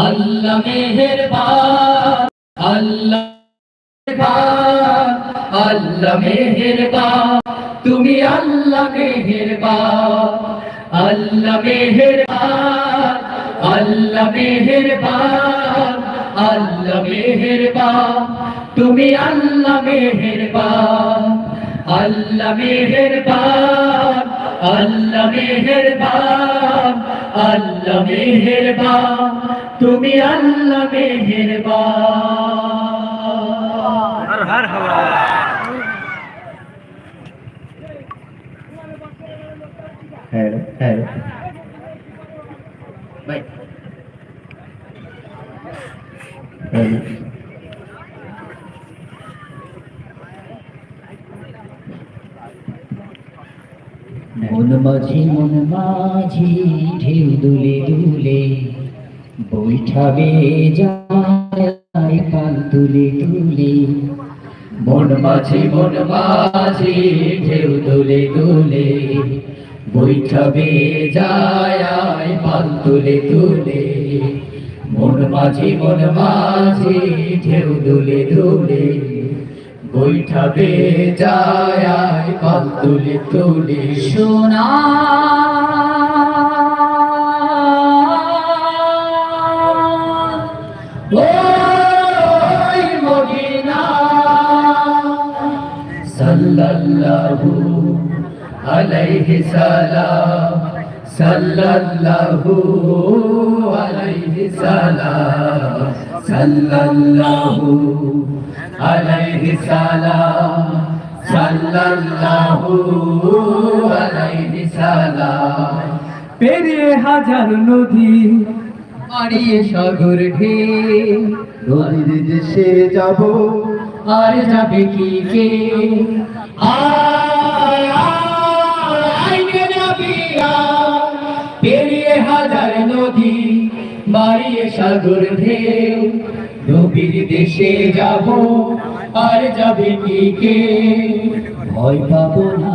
আল্লাহ মেহেরবান, আল্লাহ আল্লাহ মেহেরবান, তুমি আল্লাহ মেহেরবান আল্লাহ মেহেরবান আল্লাহ মেহেরবান আল্লাহ মেহেরবান, তুমি আল্লাহ মেহেরবান আল্লাহ মেহেরবান আল্লাহ মেহেরবান। আল্লাহ মেহেরবা তুমি আল্লাহ মেহেরবা হর হওয়া। হ্যাঁ হ্যাঁ ভাই। মন মাঝি মন মাঝি, ঢেউ দুলে দুলে, বৈঠাবে যায় পাল তুলে তুলে। মন মাঝি মন মাঝি, ঢেউ দুলে দুলে, বৈঠাবে যায় পাল তুলে তুলে। মন মাঝি মন মাঝি, ঢেউ দুলে দুলে বৈঠাবে যায় পাল তুলে। তুলে মদিনা। সাল্লাল্লাহু আলাইহি সালাম। সাল্লাল্লাহু আলাইহি সালাম সাল্লাল্লাহু আলাইহি সালাম সাল্লাল্লাহু আলাইহি সালাম। পেরিয়ে হাজার নদী মারিয়ে সাগর ঢে নদীর দেশে যাব আর যাবে কি কে? আয়, মারিয়ে সাগর ঢেউ। নবীর দেশে যাব, আর যাবে কি কে? ভয় পাবো না,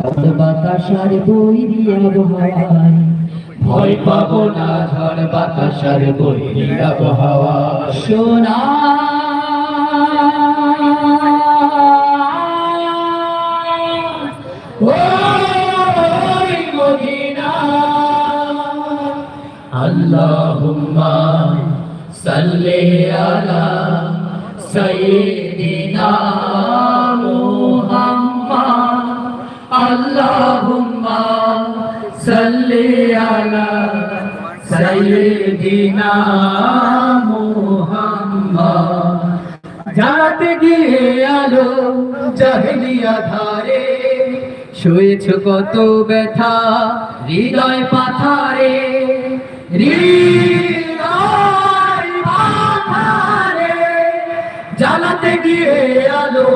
ঝড় বাতাসার বই দিয়ে ভয় পাবো না, ঝড় বাতাসার বই দিয়ে আবহাওয়া সোনা আল্লাহুম্মা সাল্লি আলা সাইয়্যিদিনা মুহাম্মদ আল্লাহুম্মা সাল্লি আলা সাইয়্যিদিনা মুহাম্মদ। জানাতে গিয়ে আলো জাহেলিয়া ধারে শুয়েছ কত ব্যথা হৃদয় পাথারে। জানাতে গিয়ে আলো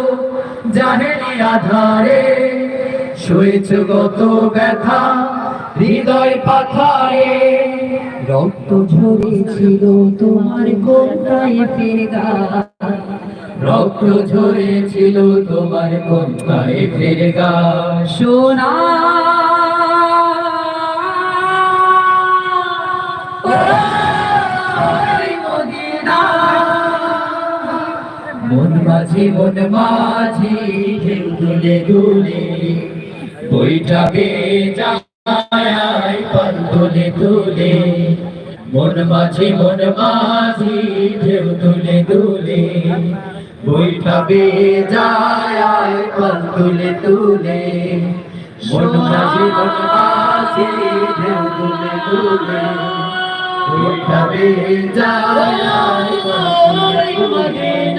জাহেলিয়া ধারে শুয়েছ কত ব্যথা হৃদয় পাথারে। রক্ত ঝরেছিল তোমার কোথায় ফেরগা রক্ত ঝরেছিল তোমার কোথায় ফেরগা সোনা মন মাঝি মন মাঝি দুলে দুলে। বইটাবে যায় পর দুলে দুলে মন মাঝি মন মাঝি ঢেউ দুলে দুলে। বইটাবে যায় পর দুলে দুলে মন মাঝি মন মাঝি ঢেউ দুলে। দুলে বইটাবে যায় জীবন বাজি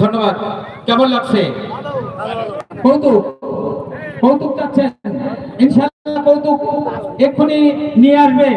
ধন্যবাদ। কেমন লাগছে? কৌতুক। কৌতুক চাচ্ছেন। ইনশাল্লাহ কৌতুক এক্ষুনি নিয়ে আসবে।